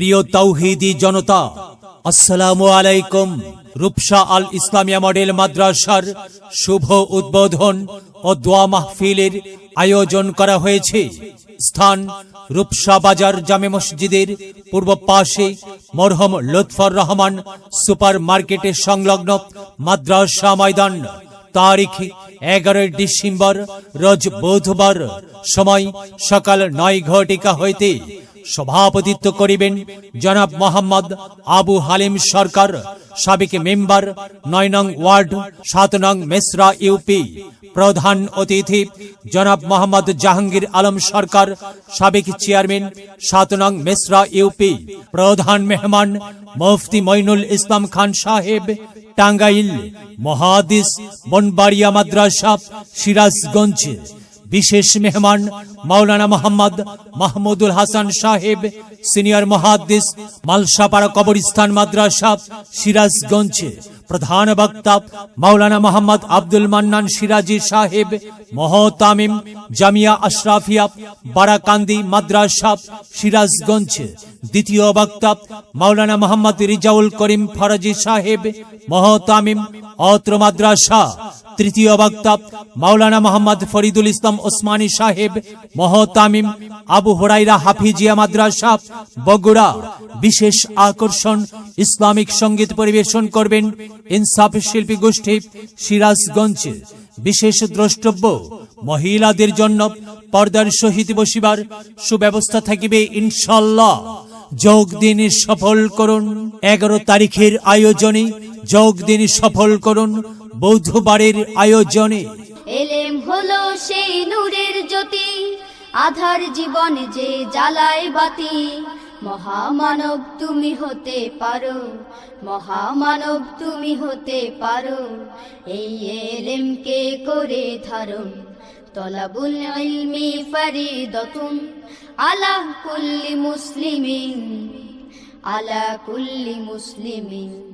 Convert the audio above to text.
প্রিয় তৌহিদি জনতা, আসসালামু আলাইকুম। রূপসা আল ইসলামিয়া মডেল মাদ্রাসার শুভ উদ্বোধন ও দোয়া মাহফিলের আয়োজন করা হয়েছে। স্থান রূপসা বাজার জামে মসজিদের পূর্ব পাশে মরহম লুৎফর রহমান সুপার মার্কেটের সংলগ্ন মাদ্রাসা ময়দান। তারিখ এগারোই ডিসেম্বর, রোজ বুধবার। সময় সকাল নয় ঘটিকা হইতে সভাপতিত্ব করিবেন জনাব মোহাম্মদ আবু হালিম সরকার, সাবেক মেম্বার, নয় নং ওয়ার্ড, সাত নং মেসরা, ইউপি, প্রধান অতিথি জনাব মোহাম্মদ জাহাঙ্গীর আলম সরকার, সাবেক চেয়ারম্যান, সাত নং মেসরা, ইউপি, প্রধান মেহমান মুফতি মইনুল ইসলাম খান সাহেব, টাঙ্গাইল, মহাদিস, বনবাড়িয়া মাদ্রাসা, সিরাজগঞ্জ। বিশেষ মেহমান মাওলানা মোহাম্মদ মাহমুদুল হাসান সাহেব, সিনিয়র মহাদিস মালসাপাড়া কবরস্থান মাদ্রাসা, সিরাজগঞ্জ প্রধান বক্তা মাওলানা মোহাম্মদ আব্দুল মান্নান সিরাজি সাহেব, মহতামিম জামিয়া আশরাফিয়া, বারাকান্দি মাদ্রাসা, সিরাজগঞ্জ দ্বিতীয় বক্তা মাওলানা মোহাম্মদ রিজাউল করিম ফরাজি সাহেব, মহতামিম অত্র মাদ্রাসা তৃতীয় বক্তা মাওলানা মোহাম্মদ ফরিদুল ইসলাম ওসমানী সাহেব, মহতামিম আবু হরাইরা হাফিজিয়া মাদ্রাসা, বগুড়া। বিশেষ আকর্ষণ, ইসলামিক সংগীত পরিবেশন করবেন ইনসাফ শিল্পী গোষ্ঠী সিরাজগঞ্জ। বিশেষ দ্রষ্টব্য, মহিলাদের জন্য পর্দার সহিত বসিবার সুব্যবস্থা থাকিবে ইনশাল্লাহ যোগ দিন সফল করুন। এগারো তারিখের আয়োজনে যোগ দিন সফল করুন। বৌদ্ধবারের আয়োজনে। এলেম হলো সেই নূরের জ্যোতি, আধার জীবন যে জ্বালায় বাতি। মহামানব তুমি হতে পারো, মহামানব তুমি হতে পারো। এই এলেমকে করে ধারণ, তলাবুল ইলমি ফারিদতুন। আলা কুল্লি মুসলিমিন, আলা কুল্লি মুসলিমিন।